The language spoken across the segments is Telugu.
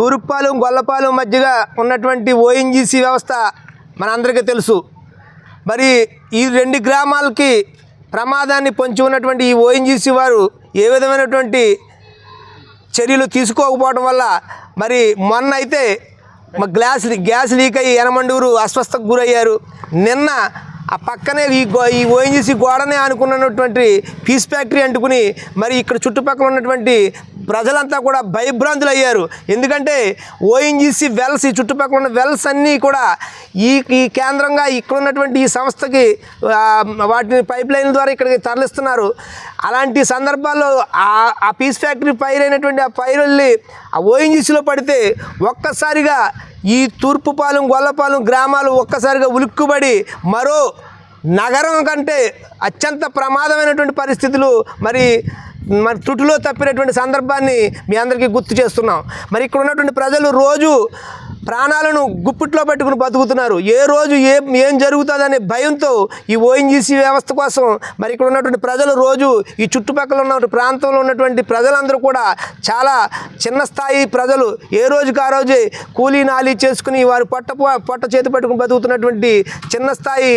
తూర్పుపాలెం గొల్లపాలెం మధ్యగా ఉన్నటువంటి ఓఎన్జీసీ వ్యవస్థ మనందరికీ తెలుసు. మరి ఈ రెండు గ్రామాలకి ప్రమాదాన్ని పొంచి ఉన్నటువంటి ఈ ఓఎన్జీసీ వారు ఏ విధమైనటువంటి చర్యలు తీసుకోకపోవడం వల్ల మరి మొన్న అయితే గ్లాస్ గ్యాస్ లీక్ అయ్యి యనమండూరు అస్వస్థకు గురయ్యారు. నిన్న ఆ పక్కనే ఈ గో ఈ ఓఎన్జీసీ గోడనే అనుకున్నటువంటి పీస్ ఫ్యాక్టరీ అంటుకుని మరి ఇక్కడ చుట్టుపక్కల ఉన్నటువంటి ప్రజలంతా కూడా భయభ్రాంతులు అయ్యారు ఎందుకంటే ఓఎన్జీసీ వెల్స్ ఈ చుట్టుపక్కల ఉన్న వెల్స్ అన్నీ కూడా ఈ ఈ కేంద్రంగా ఇక్కడ ఉన్నటువంటి ఈ సంస్థకి వాటిని పైప్ లైన్ ద్వారా ఇక్కడికి తరలిస్తున్నారు. అలాంటి సందర్భాల్లో ఆ ఆ పీస్ ఫ్యాక్టరీ పైర్ అయినటువంటి ఆ పైరు వెళ్ళి ఆ ఓఎన్జీసీలో పడితే ఒక్కసారిగా ఈ తూర్పుపాలెం గొల్లపాలెం గ్రామాలు ఒక్కసారిగా ఉలుక్కుబడి మరో నగరం కంటే అత్యంత ప్రమాదమైనటువంటి పరిస్థితులు మరి మరి తుటిలో తప్పినటువంటి సందర్భాన్ని మీ అందరికీ గుర్తు చేస్తున్నాం. మరి ఇక్కడ ఉన్నటువంటి ప్రజలు రోజు ప్రాణాలను గుప్పిట్లో పెట్టుకుని బతుకుతున్నారు. ఏ రోజు ఏం ఏం జరుగుతుందనే భయంతో ఈ ఓఎన్జీసీ వ్యవస్థ కోసం మరి ఇక్కడ ఉన్నటువంటి ప్రజలు రోజు ఈ చుట్టుపక్కల ఉన్న ప్రాంతంలో ఉన్నటువంటి ప్రజలందరూ కూడా చాలా చిన్న స్థాయి ప్రజలు ఏ రోజుకి ఆ రోజే కూలీ నాలి చేసుకుని వారు పొట్ట పొట్ట చేతి పట్టుకుని బతుకుతున్నటువంటి చిన్న స్థాయి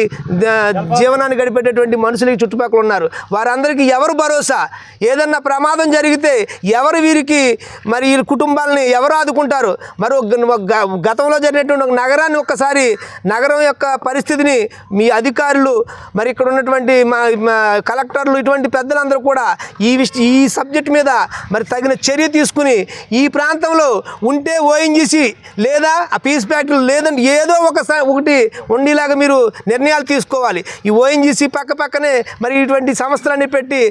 జీవనాన్ని గడిపేటటువంటి మనుషులు చుట్టుపక్కల ఉన్నారు. వారందరికీ ఎవరు భరోసా? ఏదన్నా ప్రమాదం జరిగితే ఎవరు వీరికి మరి వీరి కుటుంబాలని ఎవరు ఆదుకుంటారు? మరో ఒక గతంలో జరిగినటువంటి ఒక నగరాన్ని ఒక్కసారి నగరం యొక్క పరిస్థితిని మీ అధికారులు మరి ఇక్కడ ఉన్నటువంటి మా కలెక్టర్లు ఇటువంటి పెద్దలందరూ కూడా ఈ విష ఈ సబ్జెక్ట్ మీద మరి తగిన చర్య తీసుకుని ఈ ప్రాంతంలో ఉంటే ఓఎన్జీసీ లేదా ఆ పీస్ ఫ్యాక్టరీ లేదంటే ఏదో ఒకసారి ఒకటి ఉండేలాగా మీరు నిర్ణయాలు తీసుకోవాలి. ఈ ఓఎన్జీసీ పక్క పక్కనే మరి ఇటువంటి సంస్థలన్నీ పెట్టి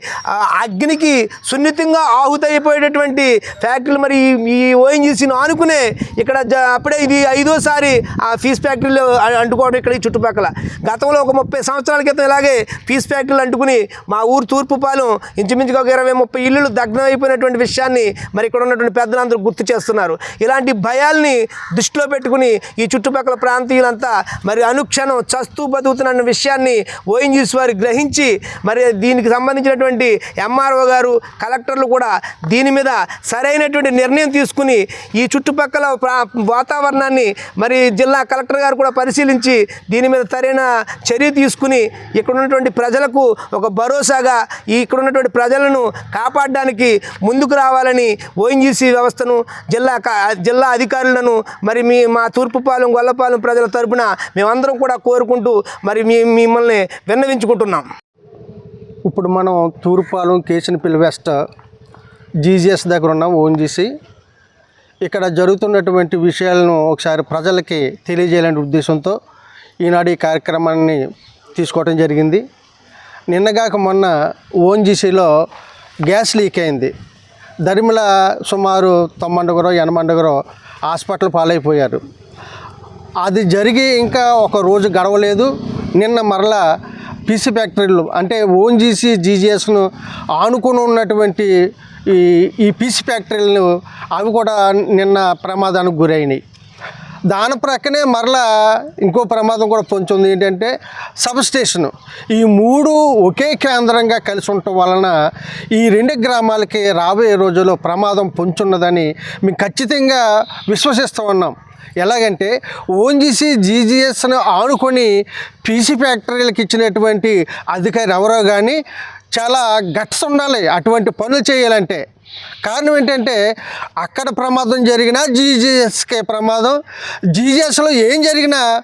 అగ్నికి సున్నితంగా ఆహుతైపోయేటటువంటి ఫ్యాక్టరీలు మరి ఈ- ఓఎన్జీసీని ఆనుకునే ఇక్కడ జ- ఇప్పుడే ఇది ఐదోసారి ఆ ఫీస్ ఫ్యాక్టరీలో అంటుకోవడం ఇక్కడ ఈ చుట్టుపక్కల. గతంలో ఒక ముప్పై సంవత్సరాల క్రితం ఇలాగే ఫీజ్ ఫ్యాక్టరీలు అంటుకుని మా ఊరు తూర్పుపాలెం ఇంచుమించుగా ఒక ఇరవై ముప్పై ఇల్లులు దగ్నం అయిపోయినటువంటి విషయాన్ని మరి ఇక్కడ ఉన్నటువంటి పెద్దలందరూ గుర్తు చేస్తున్నారు. ఇలాంటి భయాల్ని దృష్టిలో పెట్టుకుని ఈ చుట్టుపక్కల ప్రాంతీయులంతా మరి అనుక్షణం చస్తూ బతుకుతున్న విషయాన్ని ఓఎన్జీసీ వారు గ్రహించి మరి దీనికి సంబంధించినటువంటి ఎంఆర్ఓ గారు కలెక్టర్లు కూడా దీని మీద సరైనటువంటి నిర్ణయం తీసుకుని ఈ చుట్టుపక్కల ప్రా వాతావరణాన్ని మరి జిల్లా కలెక్టర్ గారు కూడా పరిశీలించి దీని మీద సరైన చర్య తీసుకుని ఇక్కడ ఉన్నటువంటి ప్రజలకు ఒక భరోసాగా ఈ ఇక్కడ ఉన్నటువంటి ప్రజలను కాపాడడానికి ముందుకు రావాలని ఓఎన్జీసీ వ్యవస్థను జిల్లా జిల్లా అధికారులను మరి మీ మా తూర్పుపాలెం గొల్లపాలెం ప్రజల తరపున మేమందరం కూడా కోరుకుంటూ మరి మీ మిమ్మల్ని విన్నవించుకుంటున్నాం. ఇప్పుడు మనం తూర్పాలెం కేశనపల్లి వెస్ట్ జీజీఎస్ దగ్గర ఉన్నాం ఓఎన్జీసీ ఇక్కడ జరుగుతున్నటువంటి విషయాలను ఒకసారి ప్రజలకి తెలియజేయాలనే ఉద్దేశంతో ఈనాడు ఈ కార్యక్రమాన్ని తీసుకోవడం జరిగింది. నిన్నగాక మొన్న ఓఎన్జీసీలో గ్యాస్ లీక్ అయింది. దరిమిల సుమారు తొమ్మండుగురో ఎనమండుగురో హాస్పిటల్ పాలైపోయారు. అది జరిగి ఇంకా ఒక రోజు గడవలేదు. నిన్న మరలా పీసీ ఫ్యాక్టరీలు అంటే ఓన్జీసీ జీజీఎస్ను ఆనుకుని ఉన్నటువంటి ఈ ఈ పీసీ ఫ్యాక్టరీలను అవి కూడా నిన్న ప్రమాదానికి గురైనాయి. దాని ప్రక్కనే మరలా ఇంకో ప్రమాదం కూడా పొంచుంది ఏంటంటే సబ్స్టేషను. ఈ మూడు ఒకే కేంద్రంగా కలిసి ఉండటం వలన ఈ రెండు గ్రామాలకి రాబోయే రోజుల్లో ప్రమాదం పొంచున్నదని మేము ఖచ్చితంగా విశ్వసిస్తూ ఉన్నాం. ఎలాగంటే ఓన్జీసీ జీజీఎస్ను ఆనుకొని పీసీ ఫ్యాక్టరీలకు ఇచ్చినటువంటి అధికారి ఎవరో కానీ చాలా గట్స్ ఉండాలి అటువంటి పనులు చేయాలంటే. కారణం ఏంటంటే అక్కడ ప్రమాదం జరిగినా జీజీఎస్కే ప్రమాదం. జీజీఎస్లో ఏం జరిగినా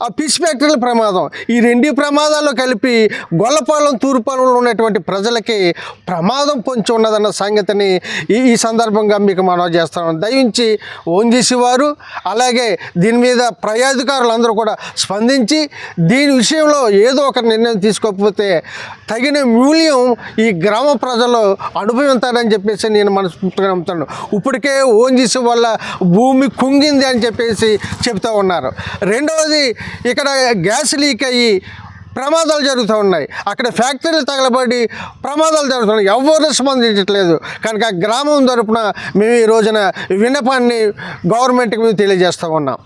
ఆ పిచ్ ఫ్యాక్టరీల ప్రమాదం. ఈ రెండు ప్రమాదాలు కలిపి గొల్లపాలెం తూర్పాలెంలో ఉన్నటువంటి ప్రజలకి ప్రమాదం పొంచి ఉన్నదన్న సంగతిని ఈ ఈ సందర్భంగా మీకు మనం చేస్తాం దయించి ఓన్జీసీ వారు అలాగే దీని మీద ప్రయాధికారులు అందరూ కూడా స్పందించి దీని విషయంలో ఏదో ఒక నిర్ణయం తీసుకోకపోతే తగిన మూల్యం ఈ గ్రామ ప్రజలు అనుభవిస్తారని చెప్పేసి నేను మనస్ఫూర్తిగా నమ్ముతాను ఇప్పటికే ఓన్జీసీ వల్ల భూమి కుంగింది అని చెప్పేసి చెప్తూ ఉన్నారు. రెండవది ఇక్కడ గ్యాస్ లీక్ అయ్యి ప్రమాదాలు జరుగుతూ ఉన్నాయి. అక్కడ ఫ్యాక్టరీలు తగలబడి ప్రమాదాలు జరుగుతున్నాయి ఎవరు స్పందించట్లేదు. కనుక గ్రామం తరపున మేము ఈ రోజున విన్నపాన్ని గవర్నమెంట్కి మేము తెలియజేస్తూ ఉన్నాం.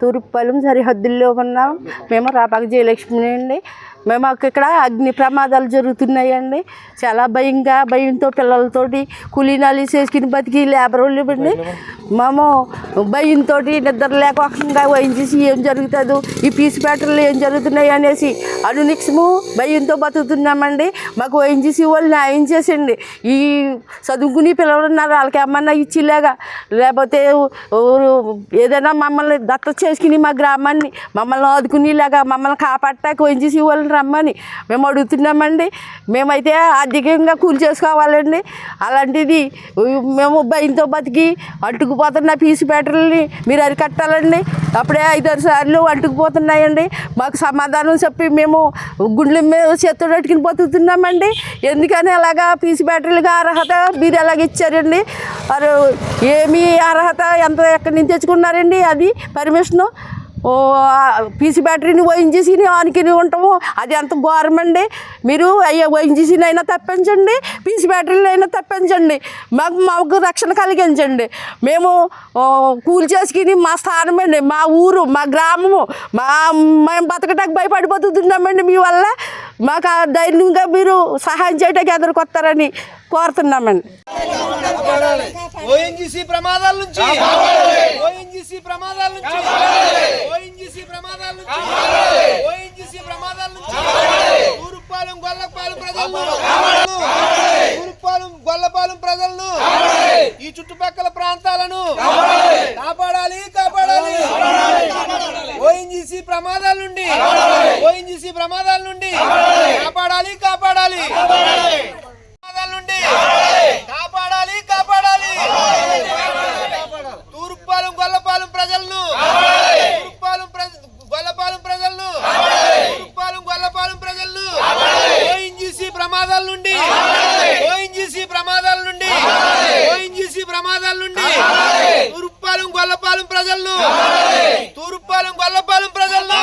తూర్పుపాలెం సరిహద్దుల్లో ఉన్నాం. మేము రాపాక జయలక్ష్మి అండి మేము మాకు ఇక్కడ అగ్ని ప్రమాదాలు జరుగుతున్నాయండి. చాలా భయంగా భయంతో పిల్లలతోటి కూలీనాలు చేసుకుని బతికి లేబర్ వాళ్ళు ఇవ్వండి. మేము భయంతో నిద్ర లేకుండా వహించేసి ఏం జరుగుతుందో ఈ పీసు పేటల్లో ఏం జరుగుతున్నాయి అనేసి అనునిక్షము భయంతో బతుకుతున్నామండి. మాకు ఓఎన్జీసీ వాళ్ళు న్యాయం చేసండి ఈ చదువుకుని పిల్లలు ఉన్నారు వాళ్ళకి ఏమన్నా ఇచ్చిలాగా లేకపోతే ఏదైనా మమ్మల్ని దత్త చేసుకుని మా గ్రామాన్ని మమ్మల్ని ఆదుకునేలాగా మమ్మల్ని కాపాడటానికి ఓఎన్జీసీ వాళ్ళని రమ్మని. మేము అడుగుతున్నామండి. మేమైతే ఆర్థికంగా కూలి చేసుకోవాలండి. అలాంటిది మేము భయంతో బతికి అంటుకుపోతున్న పీసు పేటల్ని మీరు అరికట్టాలండి. అప్పుడే ఐదారు సార్లు అంటుకుపోతున్నాయండి. మాకు సమాధానం చెప్పి మేము గుండెల మీద చేతులు పెట్టుకుని బతుకుతున్నామండి. ఎందుకని అలాగా పీసు బ్యాటరీలుగా అర్హత మీరు ఎలాగ ఇచ్చారండి? మరి ఏమి అర్హత ఎంత ఎక్కడి నుంచి తెచ్చుకున్నారండి అది? పర్మిషను? ఓ పీసీ బ్యాటరీని ఓఎన్జీసీ ఆనుకుని ఉంటాము. అది ఎంత ఘోరమండి మీరు అయ్యో ఓఎన్జీసీని అయినా తప్పించండి పీసీ బ్యాటరీని అయినా తప్పించండి. మాకు మాకు రక్షణ కలిగించండి. మేము కూలి చేసుకుని మా స్థానం అండి మా ఊరు మా గ్రామము. మా మేము బతకటానికి భయపడిపోతున్నామండి మీ వల్ల. మాకు ఆ ధైర్యంగా మీరు సహాయం చేయటానికి ఎదురుకు వస్తారని కోరుతున్నామండి ప్రమాదాల నుంచి. ఓఎన్జీసీ ప్రమాదాల నుంచి. ఓఎన్జీసీ ప్రమాదాల నుంచి. ఓఎన్జీసీ ప్రమాదాల నుంచి. ఊరుపాలెం గొల్లపాలెం ప్రజలను. ఊరుపాలెం గొల్లపాలెం ప్రజలను. ఈ చుట్టుపక్కల ప్రాంతాలను కాపాడాలి కాపాడాలి. ఓఎన్జీసీ ప్రమాదాల నుండి. ఓఎన్జీసీ ప్రమాదాల నుండి. గొల్లపాలెం ప్రజల్లో. తూరుపాలెం గొల్లపాలెం ప్రజల్లో.